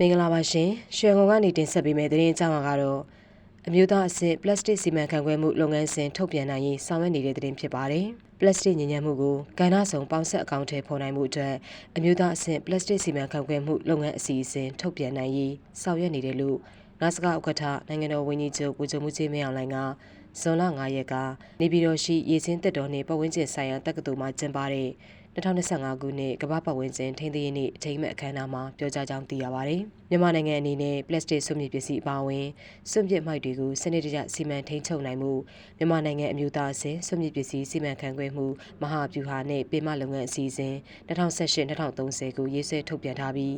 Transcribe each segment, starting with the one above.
မင်္ဂလာပါရှင်ရွှေငုံကနေတင်ဆက်ပေးမယ့်သတင်းအကြောင်းအရာကတော့အမျိုးသားအဆင့်ပလတ်စတစ်စီမံခန့်ခွဲမှုလုပ်ငန်းစဉ်ထုတ်ပြန်နိုင်ရေးဆောင်ရွက်နေတဲ့သတင်းဖြစ်ပါတယ်ပလတ်စတစ်ညဉ့်ညံ့မှုကိုကဏ္ဍဆောင်ပေါင်းဆက်အကောင့်ထဲပေါ်နိုင်မှုအတွက်အမျိုးသားအဆင့်ပလတ်စတစ်စီမံခန့်ခွဲမှုလုပ်ငန်းအစီအစဉ်ထုတ်ပြန်နိုင်ရေးဆောင်ရွက်နေတယ်လို့နာစကဥက္ကဋ္ဌနိုင်ငံတော်ဝန်ကြီးချုပ်ကိုချုပ်မှုချင်းမင်းအောင်လှိုင်ကဇွန်လ9ရက်ကနေပြည်တော်ရှိရေစင်းတက်တော်နှင့်ပတ်ဝန်းကျင်ဆိုင်ရာတက္ကသိုလ်မှာကျင်းပတဲ့ 2025ခုနှစ်ကမ္ဘာပတ်ဝန်းကျင်ထိန်းသိမ်းရေးနေ့အထိမ်းအမှတ်အခမ်းအနားမှာပြောကြားကြောင်းသိရပါတယ်။မြန်မာနိုင်ငံအနေနဲ့ပလတ်စတစ်ဆွန့်ပစ်ပစ္စည်းအပါအဝင်ဆွန့်ပစ်မှိုက်တွေကိုစနစ်တကျစီမံထိန်းချုပ်နိုင်မှုမြန်မာနိုင်ငံအမျိုးသားအဆင့်ဆွန့်ပစ်ပစ္စည်းစီမံခန့်ခွဲမှုမဟာဗျူဟာနဲ့ပေမလုပ်ငန်းအစီအစဉ်2018-2030ကိုရေးဆွဲထုတ်ပြန်ထားပြီး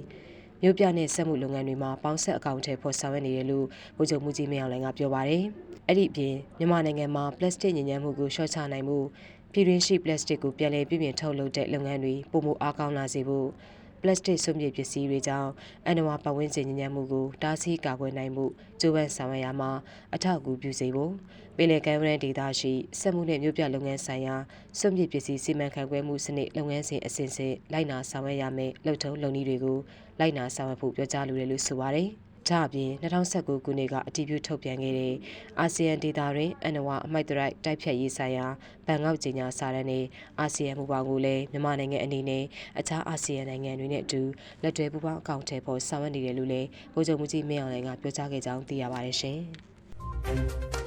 မြို့ပြနဲ့စက်မှုလုပ်ငန်းတွေမှာပေါင်းဆက်အကောင့်ထဲပေါ်ဆောင်ရွက်နေတယ်လို့ဗိုလ်ချုပ်မှုကြီးမင်းအောင်လှိုင်ကပြောပါတယ်။အဲ့ဒီအပြင်မြန်မာနိုင်ငံမှာပလတ်စတစ်ညဉ့်ညမ်းမှုကိုလျှော့ချနိုင်မှု ပြည်တွင်းရှိပလတ်စတစ်ကိုပြန်လည်ပြည်ပြင်ထုတ်လုပ်တဲ့လုပ်ငန်းတွေပုံမှုအားကောင်းလာစေဖို့ပလတ်စတစ်စွန့်ပစ်ပစ္စည်းတွေကြောင့်အန်နဝပတ်ဝန်းကျင်ညဉ့်ညမ်းမှုကိုတားဆီးကာကွယ်နိုင်မှုကြိုးပမ်းဆောင်ရွက်ရမှာအထောက်အကူပြုစေဖို့ပြည်လေကမ်းဝရန်ဒေသရှိစက်မှုနဲ့မြို့ပြလုပ်ငန်းဆိုင်ရာစွန့်ပစ်ပစ္စည်းစီမံခန့်ခွဲမှုစနစ်လုပ်ငန်းစဉ်အစဉ်စဉ်လိုက်နာဆောင်ရွက်ရမယ်လှုပ်ထုံးလုပ်နည်းတွေကိုလိုက်နာဆောင်ရွက်ဖို့ပြောကြားလိုတယ်လို့ဆိုပါတယ်။ ဒါအပြင်2019ခုနှစ်ကအတည်ပြုထုတ်ပြန်ခဲ့တဲ့အာဆီယံဒေသတွင်အန်နဝအမိုက်တရိုက်တိုက်ဖြတ်ရေးဆိုင်ရာဗန်ကောက်ကြေညာစာတမ်းနဲ့အာဆီယံမူပေါင်းကိုလည်းမြန်မာနိုင်ငံအနေနဲ့အခြားအာဆီယံနိုင်ငံတွေနဲ့အတူလက်တွဲပူးပေါင်းအကောင့်ထဲပေါ်ဆောင်ရွက်နေတယ်လို့လည်းဗိုလ်ချုပ်မှုကြီးမင်းအောင်လှိုင်ကပြောကြားခဲ့ကြောင်းသိရပါတယ်ရှင်။